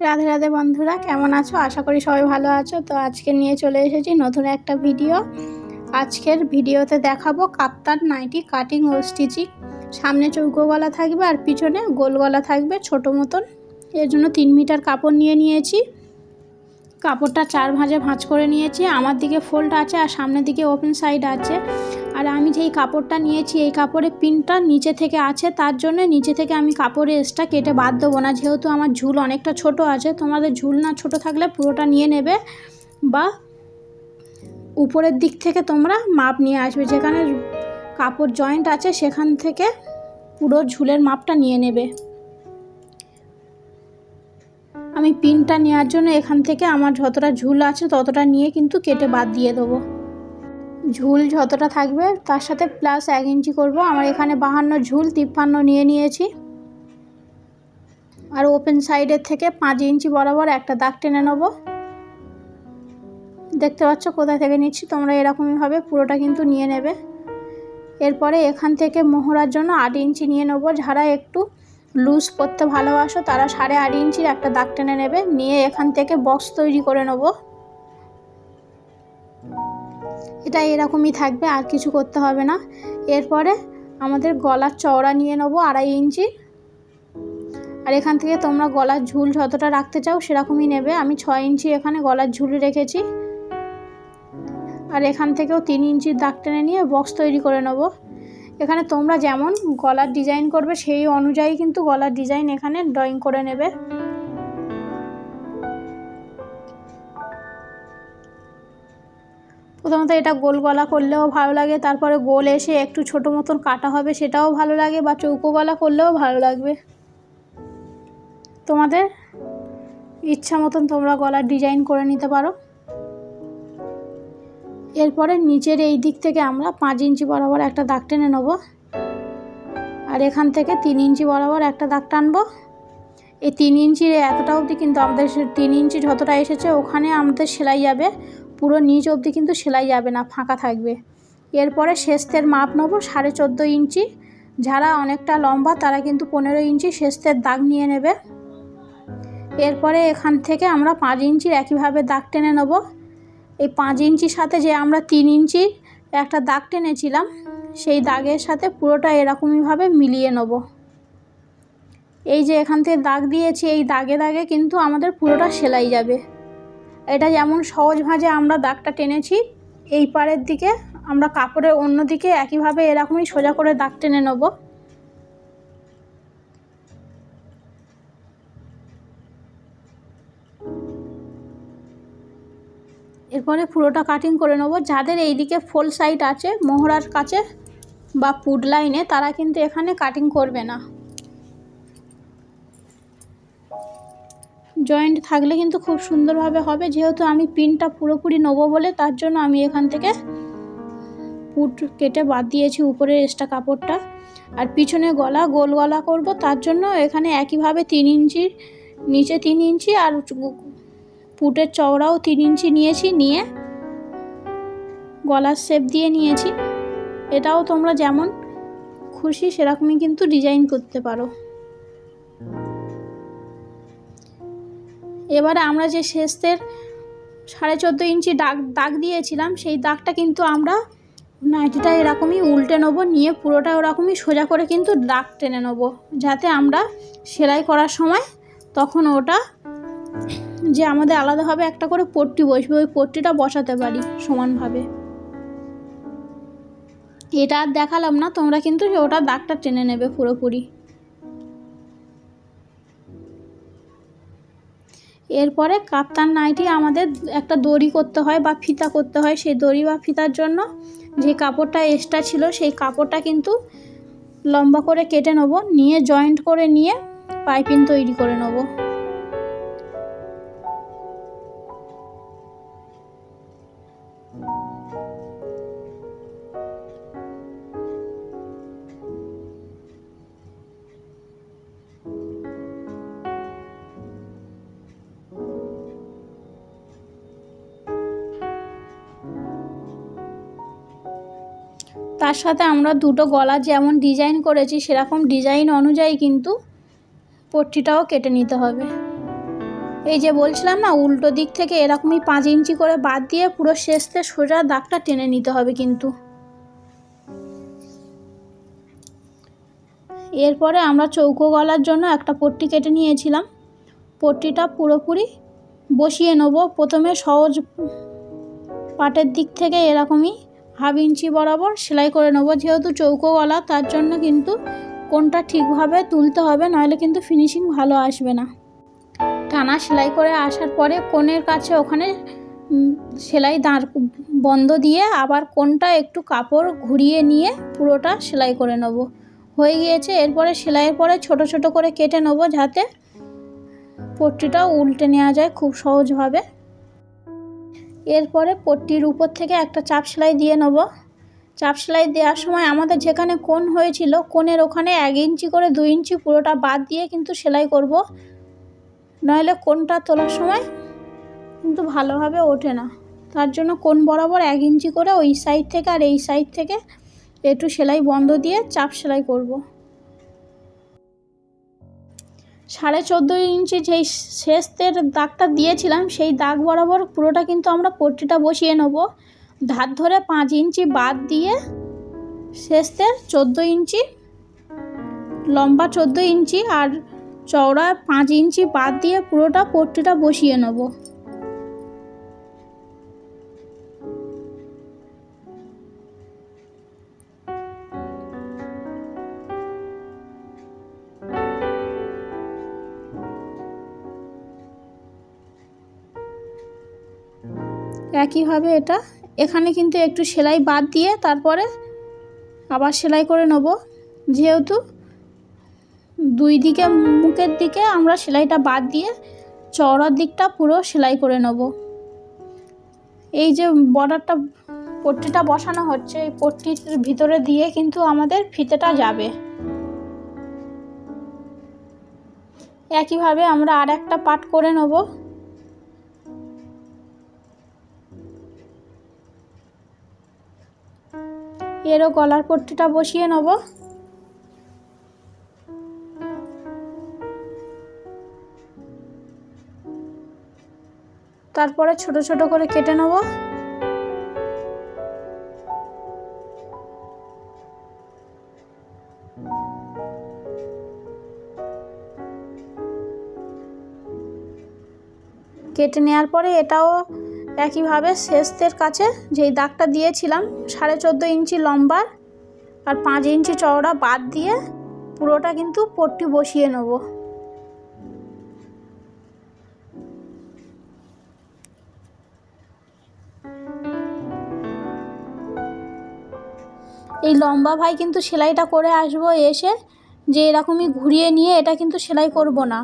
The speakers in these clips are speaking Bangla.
রাধে রাধে বন্ধুরা, কেমন আছো? আশা করি সবাই ভালো আছো। তো আজকে নিয়ে চলে এসেছি নতুন একটা ভিডিও। আজকের ভিডিওতে দেখাবো কাপ্তান নাইটি কাটিং ও স্টিচিং। সামনে চৌকো গলা থাকবে আর পিছনে গোল গলা থাকবে ছোটো মতন। এর জন্য তিন মিটার কাপড় নিয়ে নিয়েছি। কাপড়টা চার ভাঁজে ভাঁজ করে নিয়েছি। আমার দিকে ফোল্ড আছে আর সামনের দিকে ওপেন সাইড আছে। আর আমি যেই কাপড়টা নিয়েছি, এই কাপড়ের পিনটা নিচে থেকে আছে, তার জন্য নিচে থেকে আমি কাপড়ের এসটা কেটে বাদ দেবো না। যেহেতু আমার ঝুল অনেকটা ছোট আছে, তোমাদের ঝুল না ছোট থাকলে পুরোটা নিয়ে নেবে বা উপরের দিক থেকে তোমরা মাপ নিয়ে আসবে। যেখানে কাপড় জয়েন্ট আছে, সেখান থেকে পুরো ঝুলের মাপটা নিয়ে নেবে। আমি পিনটা নেওয়ার জন্য এখান থেকে আমার যতটা ঝুল আছে, ততটা নিয়ে কিন্তু কেটে বাদ দিয়ে দেবো। ঝুল যতটা থাকবে, তার সাথে প্লাস এক ইঞ্চি করব। আমার এখানে বাহান্ন ঝুল, তিপ্পান্ন নিয়ে নিয়েছি। আর ওপেন সাইডের থেকে পাঁচ ইঞ্চি বরাবর একটা দাগ টেনে নেব। দেখতে পাচ্ছ কোথা থেকে নিচ্ছি, তোমরা এরকমইভাবে পুরোটা কিন্তু নিয়ে নেবে। এরপরে এখান থেকে মোহরার জন্য আট ইঞ্চি নিয়ে নেব। যারা একটু লুজ করতে ভালোবাসো, তারা সাড়ে আট ইঞ্চির একটা দাগ টেনে নেবে। নিয়ে এখান থেকে বক্স তৈরি করে নেব। এটা এরকমই থাকবে, আর কিছু করতে হবে না। এরপরে আমাদের গলার চওড়া নিয়ে নেব আড়াই ইঞ্চি। আর এখান থেকে তোমরা গলার ঝুল যতটা রাখতে চাও সেরকমই নেবে। আমি ছয় ইঞ্চি এখানে গলার ঝুল রেখেছি। আর এখান থেকেও তিন ইঞ্চির দাগ টেনে নিয়ে বক্স তৈরি করে নেব। এখানে তোমরা যেমন গলার ডিজাইন করবে সেই অনুযায়ী কিন্তু গলার ডিজাইন এখানে ড্রয়িং করে নেবে। প্রথমত এটা গোল গলা করলেও ভালো লাগে, তারপরে গোল এসে একটু ছোটো মতন কাটা হবে সেটাও ভালো লাগে বা চৌকো গলা করলেও ভালো লাগবে। তোমাদের ইচ্ছা মতন তোমরা গলার ডিজাইন করে নিতে পারো। এরপরে নিচের এই দিক থেকে আমরা পাঁচ ইঞ্চি বরাবর একটা দাগ টেনে নেব। আর এখান থেকে তিন ইঞ্চি বরাবর একটা দাগ টানবো। এই তিন ইঞ্চির এতটা অবধি কিন্তু আমাদের তিন ইঞ্চি যতটা এসেছে ওখানে আমাদের সেলাই যাবে। পুরো নিচ অবধি কিন্তু সেলাই যাবে না, ফাঁকা থাকবে। এরপরে শেস্তের মাপ নেব সাড়ে চোদ্দ ইঞ্চি। যারা অনেকটা লম্বা, তারা কিন্তু পনেরো ইঞ্চি শেস্তের দাগ নিয়ে নেবে। এরপরে এখান থেকে আমরা পাঁচ ইঞ্চির একইভাবে দাগ টেনে নেব। এই পাঁচ ইঞ্চির সাথে যে আমরা তিন ইঞ্চির একটা দাগ টেনেছিলাম, সেই দাগের সাথে পুরোটা এরকমইভাবে মিলিয়ে নেব। এই যে এখান থেকে দাগ দিয়েছি, এই দাগে দাগে কিন্তু আমাদের পুরোটা সেলাই যাবে। এটা যেমন সহজ ভাঁজে আমরা দাগটা টেনেছি, এই পারের দিকে আমরা কাপড়ের অন্য দিকে একইভাবে এরকমই সোজা করে দাগ টেনে নেব। এরপরে পুরোটা কাটিং করে নেব। যাদের এই দিকে ফোল সাইড আছে, মোহরার কাছে বা পুড লাইনে, তারা কিন্তু এখানে কাটিং করবে না। জয়েন্ট থাকলে কিন্তু খুব সুন্দরভাবে হবে। যেহেতু আমি পিনটা পুরোপুরি নেব বলে, তার জন্য আমি এখান থেকে পুট কেটে বাদ দিয়েছি উপরের এক্সট্রা কাপড়টা। আর পিছনে গলা, গোল গলা করব, তার জন্য এখানে একইভাবে তিন ইঞ্চির নিচে তিন ইঞ্চি আর পুটের চওড়াও তিন ইঞ্চি নিয়েছি, নিয়ে গলার শেপ দিয়ে নিয়েছি। এটাও তোমরা যেমন খুশি সেরকমই কিন্তু ডিজাইন করতে পারো। এবারে আমরা যে শেষের সাড়ে চোদ্দ ইঞ্চি দাগ দাগ দিয়েছিলাম, সেই দাগটা কিন্তু আমরা নাইটিটা এরকমই উল্টে নেব, নিয়ে পুরোটা ওরকমই সোজা করে কিন্তু দাগ টেনে নেব, যাতে আমরা সেলাই করার সময় তখন ওটা যে আমাদের আলাদাভাবে একটা করে পট্টি বসবে, ওই পট্টিটা বসাতে পারি সমানভাবে। এটা আর দেখালাম না, তোমরা কিন্তু ওটা দাগটা টেনে নেবে পুরোপুরি। এরপরে কাপ্তান নাইটি আমাদের একটা দড়ি করতে হয় বা ফিতা করতে হয়। সেই দড়ি বা ফিতার জন্য যে কাপড়টা এক্সট্রা ছিল, সেই কাপড়টা কিন্তু লম্বা করে কেটে নেব, নিয়ে জয়েন্ট করে নিয়ে পাইপিং তৈরি করে নেব। তার সাথে আমরা দুটো গলা যেমন ডিজাইন করেছি, সেরকম ডিজাইন অনুযায়ী কিন্তু পট্টিটাও কেটে নিতে হবে। এই যে বলছিলাম না, উল্টো দিক থেকে এরকমই পাঁচ ইঞ্চি করে বাদ দিয়ে পুরো শেষতে সোজা দাগটা টেনে নিতে হবে কিন্তু। এরপরে আমরা চৌকো গলার জন্য একটা পট্টি কেটে নিয়েছিলাম। পট্টিটা পুরোপুরি বসিয়ে নেব। প্রথমে সহজ পাটের দিক থেকে এরকমই হাফ ইঞ্চি বরাবর সেলাই করে নেব। যেহেতু চৌকো গলা তার জন্য কিন্তু কোনটা ঠিকভাবে তুলতে হবে নইলে কিন্তু ফিনিশিং ভালো আসবে না। টানা সেলাই করে আসার পরে কোণের কাছে ওখানে সেলাই দাঁড়, বন্ধ দিয়ে আবার কোনটা একটু কাপড় ঘুরিয়ে নিয়ে পুরোটা সেলাই করে নেব। হয়ে গিয়েছে, এরপরে সেলাইয়ের পরে ছোট ছোট করে কেটে নেব যাতে পট্টিটাও উল্টে নেওয়া যায় খুব সহজভাবে। এরপরে পট্টির উপর থেকে একটা চাপ সেলাই দিয়ে নেব। চাপ সেলাই দেওয়ার সময় আমাদের যেখানে কোণ হয়েছিল, কোণের ওখানে এক ইঞ্চি করে দুই ইঞ্চি পুরোটা বাদ দিয়ে কিন্তু সেলাই করব। নইলে কোনটা তোলার সময় কিন্তু ভালোভাবে ওঠে না। তার জন্য কোন বরাবর এক ইঞ্চি করে ওই সাইড থেকে আর এই সাইড থেকে একটু সেলাই বন্ধ দিয়ে চাপ সেলাই করব। সাড়ে চোদ্দ ইঞ্চি যেই শেষের দাগটা দিয়েছিলাম, সেই দাগ বরাবর পুরোটা কিন্তু আমরা পট্টিটা বসিয়ে নেব। ধার ধরে পাঁচ ইঞ্চি বাদ দিয়ে শেষের চোদ্দ ইঞ্চি, লম্বা চোদ্দ ইঞ্চি আর চওড়া পাঁচ ইঞ্চি বাদ দিয়ে পুরোটা পট্টিটা বসিয়ে নেব। একইভাবে এটা? এখানে কিন্তু একটু সেলাই বাদ দিয়ে তারপরে আবার সেলাই করে নেব। যেহেতু দুই দিকে মুখের দিকে আমরা সেলাইটা বাদ দিয়ে চওড়ার দিকটা পুরো সেলাই করে নেব। এই যে বর্ডারটা, পট্টিটা বসানো হচ্ছে, এই পট্টির ভিতরে দিয়ে কিন্তু আমাদের ফিতেটা যাবে। একইভাবে আমরা আর একটা পাট করে নেব। এরও গলার পট্টিটা বসিয়ে নেব। তারপরে ছোট ছোট করে কেটে নেব। কেটে নেওয়ার পরে এটাও একইভাবে শেষের কাছে যেই দাগটা দিয়েছিলাম, সাড়ে চোদ্দ ইঞ্চি লম্বা আর পাঁচ ইঞ্চি চওড়া বাদ দিয়ে পুরোটা কিন্তু পট্টি বসিয়ে নেব। এই লম্বা ভাই কিন্তু সেলাইটা করে আসব এসে, যে এরকমই ঘুরিয়ে নিয়ে এটা কিন্তু সেলাই করব না।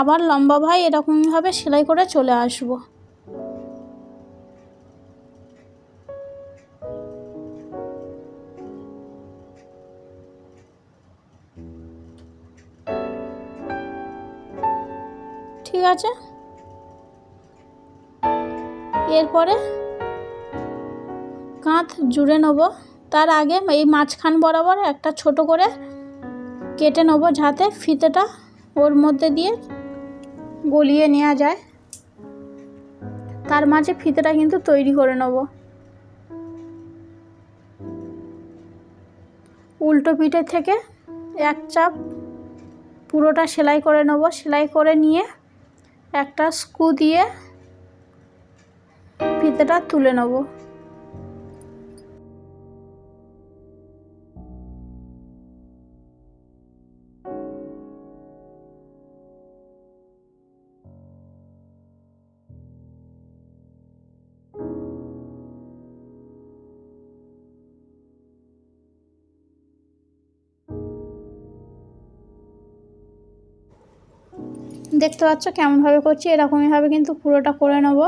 আবার লম্বা ভাই এরকমভাবে সেলাই করে চলে আসব। ঠিক আছে? এরপরে কাঁধ জুড়ে নেব। তার আগে এই মাঝখান বরাবর একটা ছোট করে কেটে নেব, যাতে ফিতেটা ওর মধ্যে দিয়ে গলিয়ে নেওয়া যায়। তার মাঝে ফিতেটা কিন্তু তৈরি করে নেব। উল্টো পিঠে থেকে এক চাপ পুরোটা সেলাই করে নেব। সেলাই করে নিয়ে একটা স্ক্রু দিয়ে ফিতেটা তুলে নেব। দেখতে পাচ্ছ কেমনভাবে করছি, এরকমইভাবে কিন্তু পুরোটা করে নেব।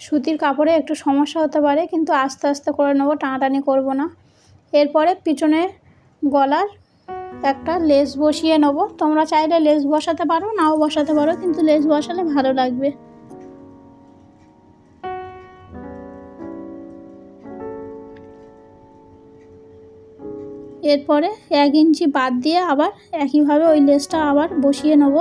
সুতির কাপড়ে একটু সমস্যা হতে পারে, কিন্তু আস্তে আস্তে করে নেব, টানাটানি করব না। এরপরে পিছনে গলার একটা লেস বসিয়ে নেব। তোমরা চাইলে লেস বসাতে পারো, নাও বসাতে পারো, কিন্তু লেস বসালে ভালো লাগবে। এরপরে এক ইঞ্চি বাদ দিয়ে আবার একইভাবে ওই লেসটা আবার বসিয়ে নেব।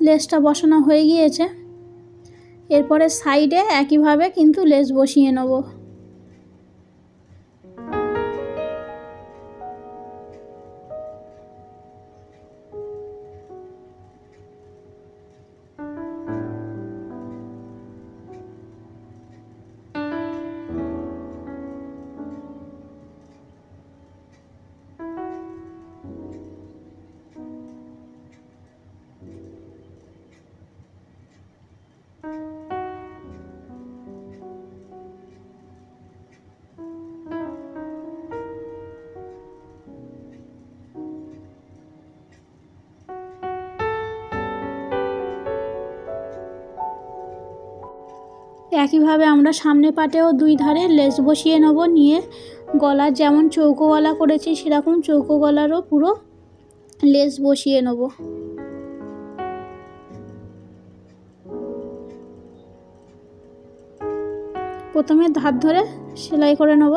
লেসটা বসানো হয়ে গিয়েছে। এরপরে সাইডে একইভাবে কিন্তু লেস বসিয়ে নেব। একইভাবে আমরা সামনে পাটেও দুই ধারে লেস বসিয়ে নেব, নিয়ে গলার যেমন চৌকো গলা করেছি, সেরকম চৌকো গলারও পুরো লেস বসিয়ে নেব। প্রথমে ধার ধরে সেলাই করে নেব।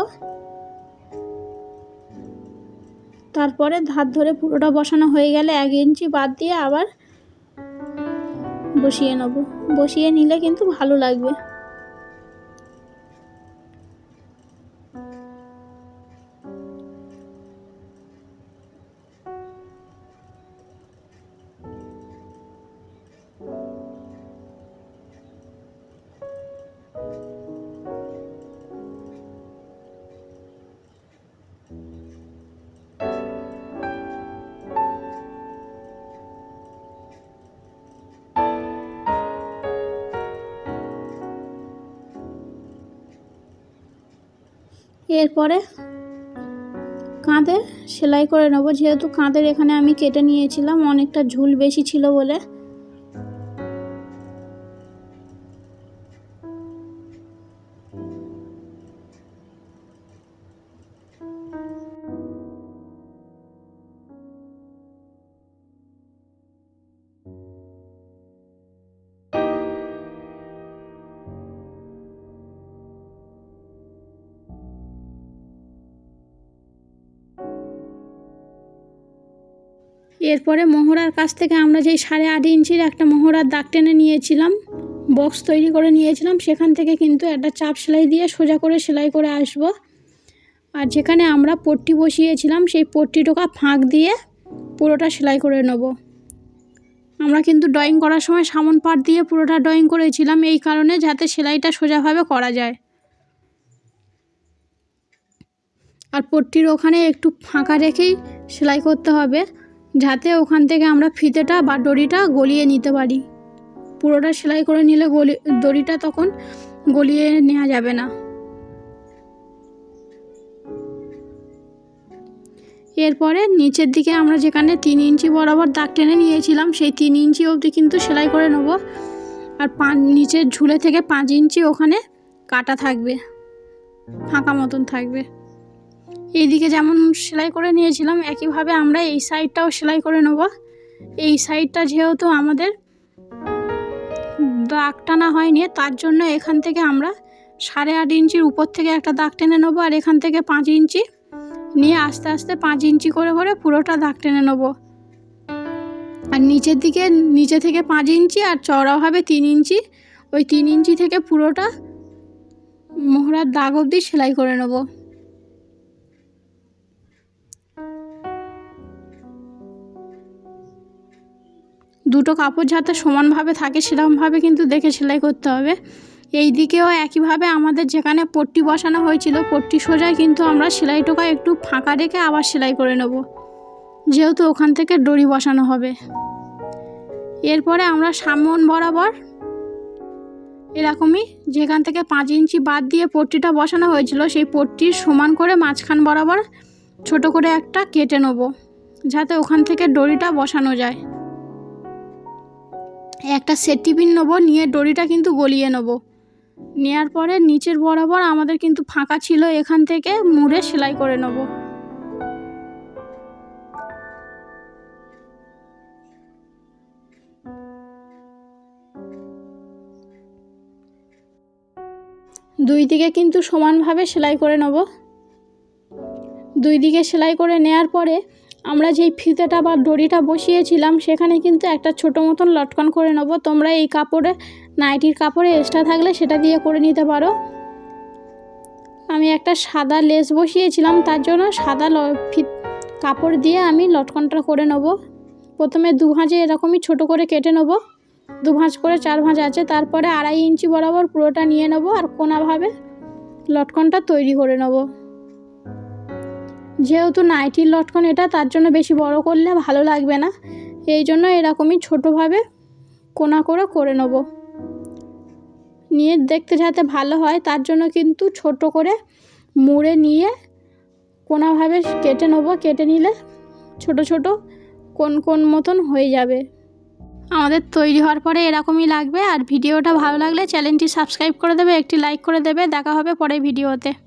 তারপরে ধার ধরে পুরোটা বসানো হয়ে গেলে এক ইঞ্চি বাদ দিয়ে আবার বসিয়ে নেব। বসিয়ে নিলে কিন্তু ভালো লাগবে। এরপরে কাঁধে সেলাই করে নেব। যেহেতু কাঁধের এখানে আমি কেটে নিয়েছিলাম, অনেকটা ঝুল বেশি ছিল বলে এরপরে মোহরার কাছ থেকে আমরা যেই সাড়ে আট ইঞ্চির একটা মোহরার দাগ টেনে নিয়েছিলাম, বক্স তৈরি করে নিয়েছিলাম, সেখান থেকে কিন্তু একটা চাপ সেলাই দিয়ে সোজা করে সেলাই করে আসব। আর যেখানে আমরা পট্টি বসিয়েছিলাম, সেই পট্টিটোকা ফাঁক দিয়ে পুরোটা সেলাই করে নেব। আমরা কিন্তু ড্রয়িং করার সময় সামন পাট দিয়ে পুরোটা ড্রয়িং করেছিলাম, এই কারণে যাতে সেলাইটা সোজাভাবে করা যায়। আর পট্টির ওখানে একটু ফাঁকা রেখেই সেলাই করতে হবে। যাতে ওখান থেকে আমরা ফিতেটা বা দড়িটা গলিয়ে নিতে পারি। পুরোটা সেলাই করে নিলে গলি, দড়িটা তখন গলিয়ে নেওয়া যাবে না। এরপরে নিচের দিকে আমরা যেখানে তিন ইঞ্চি বরাবর দাগ টেনে নিয়েছিলাম, সেই তিন ইঞ্চি অবধি কিন্তু সেলাই করে নেব। আর পাঁচ নিচের ঝুলে থেকে পাঁচ ইঞ্চি ওখানে কাটা থাকবে, ফাঁকা মতন থাকবে। এইদিকে যেমন সেলাই করে নিয়েছিলাম, একইভাবে আমরা এই সাইডটাও সেলাই করে নেব। এই সাইডটা যেহেতু আমাদের দাগ টানা হয়নি, তার জন্য এখান থেকে আমরা সাড়ে আট ইঞ্চির উপর থেকে একটা দাগ টেনে নেব আর এখান থেকে পাঁচ ইঞ্চি নিয়ে আস্তে আস্তে পাঁচ ইঞ্চি করে করে পুরোটা দাগ টেনে নেব। আর নিচের দিকে, নিচে থেকে পাঁচ ইঞ্চি আর চওড়া হবে তিন ইঞ্চি। ওই তিন ইঞ্চি থেকে পুরোটা মোহরার দাগ অবধি সেলাই করে নেব। দুটো কাপড় যাতে সমানভাবে থাকে সেরকমভাবে কিন্তু দেখে সেলাই করতে হবে। এই দিকেও একইভাবে আমাদের যেখানে পট্টি বসানো হয়েছিল, পট্টি সোজায় কিন্তু আমরা সেলাই টোকা একটু ফাঁকা রেখে আবার সেলাই করে নেব। যেহেতু ওখান থেকে দড়ি বসানো হবে। এরপরে আমরা সামন বরাবর এরকমই যেখান থেকে পাঁচ ইঞ্চি বাদ দিয়ে পট্টিটা বসানো হয়েছিল, সেই পট্টির সমান করে মাঝখান বরাবর ছোট করে একটা কেটে নেব, যাতে ওখান থেকে দড়িটা বসানো যায়। একটা সেট টিফিন নেব, নিয়ে ডরিটা কিন্তু গলিয়ে নেব। নেওয়ার পরে নিচের বরাবর আমাদের কিন্তু ফাঁকা ছিল, এখান থেকে মুড়ে সেলাই করে নেব। দুই দিকে কিন্তু সমানভাবে সেলাই করে নেব। দুই দিকে সেলাই করে নেয়ার পরে আমরা যেই ফিতেটা বা দড়িটা বসিয়েছিলাম, সেখানে কিন্তু একটা ছোটো মতন লটকন করে নেব। তোমরা এই কাপড়ে, নাইটির কাপড়ে এক্সট্রা থাকলে সেটা দিয়ে করে নিতে পারো। আমি একটা সাদা লেস বসিয়েছিলাম, তার জন্য সাদা কাপড় দিয়ে আমি লটকনটা করে নেব। প্রথমে দু ভাঁজে এরকমই ছোট করে কেটে নেব। দু ভাঁজ করে চার ভাঁজ আছে, তারপরে আড়াই ইঞ্চি বরাবর পুরোটা নিয়ে নেব আর কোনাভাবে লটকনটা তৈরি করে নেব। যেহেতু নাইটির লটকন এটা, তার জন্য বেশি বড় করলে ভালো লাগবে না। এই জন্য এরকমই ছোটোভাবে কোনা করে করে নেব। নিয়ে দেখতে যাতে ভালো হয়, তার জন্য কিন্তু ছোট করে মুড়ে নিয়ে কোনাভাবে কেটে নেব। কেটে নিলে ছোট ছোট কোন কোন মতন হয়ে যাবে। আমাদের তৈরি হওয়ার পরে এরকমই লাগবে। আর ভিডিওটা ভালো লাগলে চ্যানেলটি সাবস্ক্রাইব করে দেবে, একটি লাইক করে দেবে। দেখা হবে পরে ভিডিওতে।